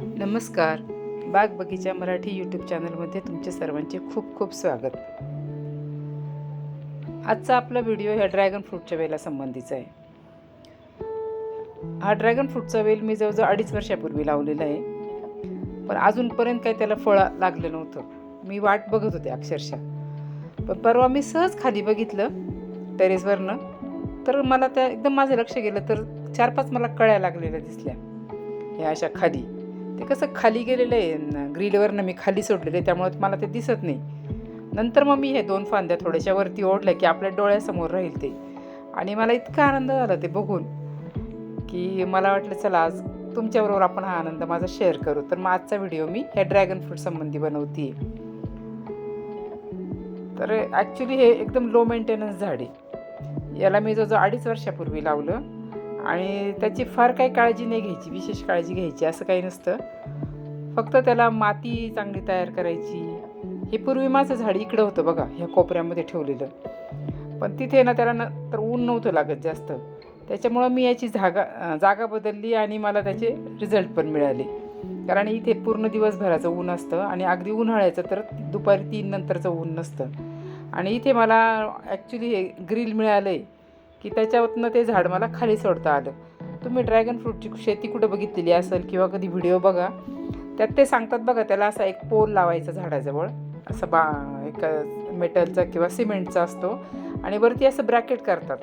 नमस्कार. बाग बगीचा मराठी यूट्यूब चॅनलमध्ये तुमचे सर्वांचे खूप खूप स्वागत. आजचा आपला व्हिडिओ ह्या ड्रॅगन फ्रूटच्या वेला संबंधीचा आहे. हा ड्रॅगन फ्रूटचा वेल मी जवळजवळ अडीच वर्षापूर्वी लावलेला आहे. पण अजूनपर्यंत काही त्याला फळ लागलं नव्हतं. मी वाट बघत होते अक्षरशः. पण परवा मी सहज खाली बघितलं टेरेसवरनं तर मला त्या एकदम माझं लक्ष गेलं तर चार पाच मला कळ्या लागलेल्या दिसल्या. ह्या अशा खाली. ते कसं खाली गेलेलं आहे न ग्रिलवरनं मी खाली सोडलेलं आहे त्यामुळे मला ते दिसत नाही. नंतर मग मी हे दोन फांद्या थोड्याशा वरती ओढल्या की आपल्या डोळ्यासमोर राहील ते. आणि मला इतका आनंद झाला ते बघून की मला वाटलं चला आज तुमच्याबरोबर आपण हा आनंद माझा शेअर करू. तर मग आजचा व्हिडिओ मी ह्या ड्रॅगन फ्रूट संबंधी बनवते तर ॲक्च्युली हे एकदम लो मेंटेनन्स झाड आहे. याला मी जवळजवळ अडीच वर्षापूर्वी लावलं. आणि त्याची फार काही काळजी नाही घ्यायची विशेष काळजी घ्यायची असं काही नसतं. फक्त त्याला माती चांगली तयार करायची. हे पूर्वी माझं झाड इकडं होतं बघा ह्या कोपऱ्यामध्ये ठेवलेलं. पण तिथे ना त्याला न तर ऊन नव्हतं लागत जास्त. त्याच्यामुळं मी याची जागा जागा बदलली आणि मला त्याचे रिझल्ट पण मिळाले. कारण इथे पूर्ण दिवसभराचं ऊन असतं आणि अगदी उन्हाळ्याचं तर दुपारी तीन नंतरचं ऊन नसतं. आणि इथे मला ॲक्च्युली हे ग्रिल मिळालं आहे की त्याच्यावरनं ते झाड मला खाली सोडता आलं. तुम्ही ड्रॅगन फ्रूटची शेती कुठं बघितलेली असेल किंवा कधी व्हिडिओ बघा त्यात ते सांगतात बघा त्याला असा एक पोल लावायचा झाडाजवळ. असं बा एक मेटलचा किंवा सिमेंटचा असतो. आणि वरती असं ब्रॅकेट करतात.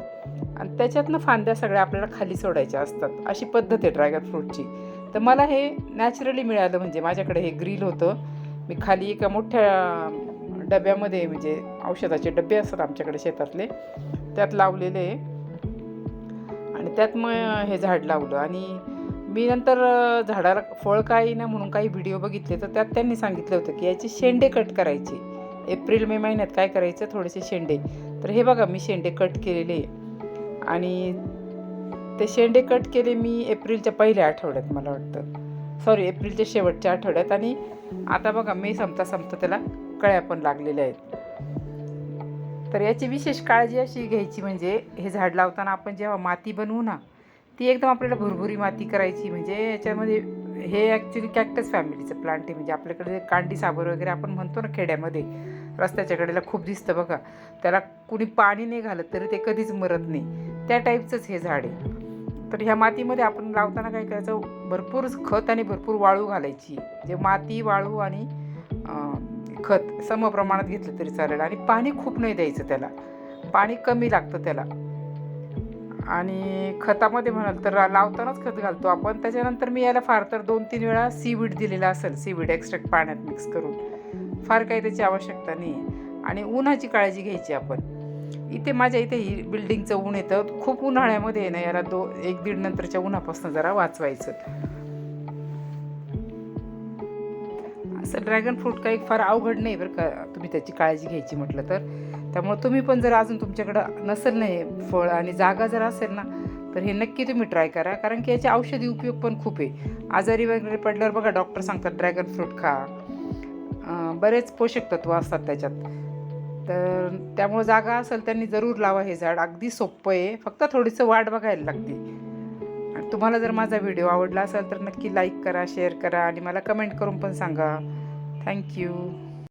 आणि त्याच्यातनं फांद्या सगळ्या आपल्याला खाली सोडायच्या असतात. अशी पद्धत आहे ड्रॅगन फ्रूटची तर मला हे नॅचरली मिळालं म्हणजे माझ्याकडे हे ग्रिल होतं. मी खाली एका मोठ्या डब्यामध्ये म्हणजे औषधाचे डबे असतात आमच्याकडे शेतातले. त्यात लावलेले आहे. आणि त्यात मग हे झाड लावलं. आणि मी नंतर झाडाला फळ काही ना म्हणून काही व्हिडिओ बघितले. तर त्यात त्यांनी सांगितलं होतं की याचे शेंडे कट करायचे. एप्रिल मे महिन्यात काय करायचं? थोडेसे शेंडे. तर हे बघा मी शेंडे कट केलेले आणि ते शेंडे कट केले मी एप्रिलच्या पहिल्या आठवड्यात मला वाटतं. सॉरी एप्रिलच्या शेवटच्या आठवड्यात. आणि आता बघा मे संपता संपता त्याला कळ्या पण लागलेल्या आहेत. तर याची विशेष काळजी अशी घ्यायची म्हणजे हे झाड लावताना आपण जेव्हा माती बनवू ना ती एकदम आपल्याला भुरभुरी माती करायची. म्हणजे याच्यामध्ये हे ॲक्च्युली कॅक्टस फॅमिलीचं प्लांट आहे. म्हणजे आपल्याकडे कांडी साबर वगैरे आपण म्हणतो ना खेड्यामध्ये रस्त्याच्या कडेला खूप दिसतं बघा. त्याला कुणी पाणी नाही घालत तरी ते कधीच मरत नाही. त्या टाईपचंच हे झाड आहे. तर ह्या मातीमध्ये आपण लावताना काय करायचं? भरपूर खत आणि भरपूर वाळू घालायची. जे माती वाळू आणि खत सम प्रमाणात घेतलं तरी चालेल. आणि पाणी खूप नाही द्यायचं त्याला. पाणी कमी लागतं त्याला. आणि खतामध्ये म्हणाल तर लावतानाच खत घालतो आपण. त्याच्यानंतर मी याला फार तर दोन तीन वेळा सीवीड दिलेला असेल सीवीड एक्स्ट्रॅक्ट पाण्यात मिक्स करून. फार काही त्याची आवश्यकता नाही आणि उन्हाची काळजी घ्यायची आपण. इथे माझ्या इथे ही बिल्डिंगचं ऊन येतं. खूप उन्हाळ्यामध्ये आहे ना याला दो एक दीड नंतरच्या उन्हापासून जरा वाचवायचं. असं ड्रॅगन फ्रूट काही फार अवघड नाही बरं का. तुम्ही त्याची काळजी घ्यायची म्हटलं तर. त्यामुळे तुम्ही पण जर अजून तुमच्याकडं नसेल नाही फळ आणि जागा जर असेल ना तर हे नक्की तुम्ही ट्राय करा. कारण की याचे औषधी उपयोग पण खूप आहे. आजारी वगैरे पडल्यावर बघा डॉक्टर सांगतात ड्रॅगन फ्रूट खा. बरेच पोषक तत्व असतात त्याच्यात. तर त्यामुळे जागा असेल त्यांनी जरूर लावा हे झाड. अगदी सोपं आहे. फक्त थोडीसं वाट बघायला लागते. तुम्हाला जर माझा व्हिडिओ आवडला असेल तर नक्की लाईक करा शेअर करा आणि मला कमेंट करून पण सांगा. Thank you.